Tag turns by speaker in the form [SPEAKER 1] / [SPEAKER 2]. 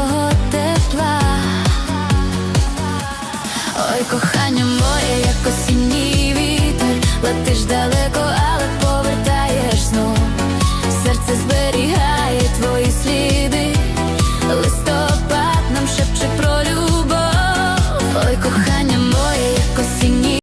[SPEAKER 1] твого тепла, ой, кохання моє, як осінній вітер, летиш далеко, але повертаєш знов серце зберігає.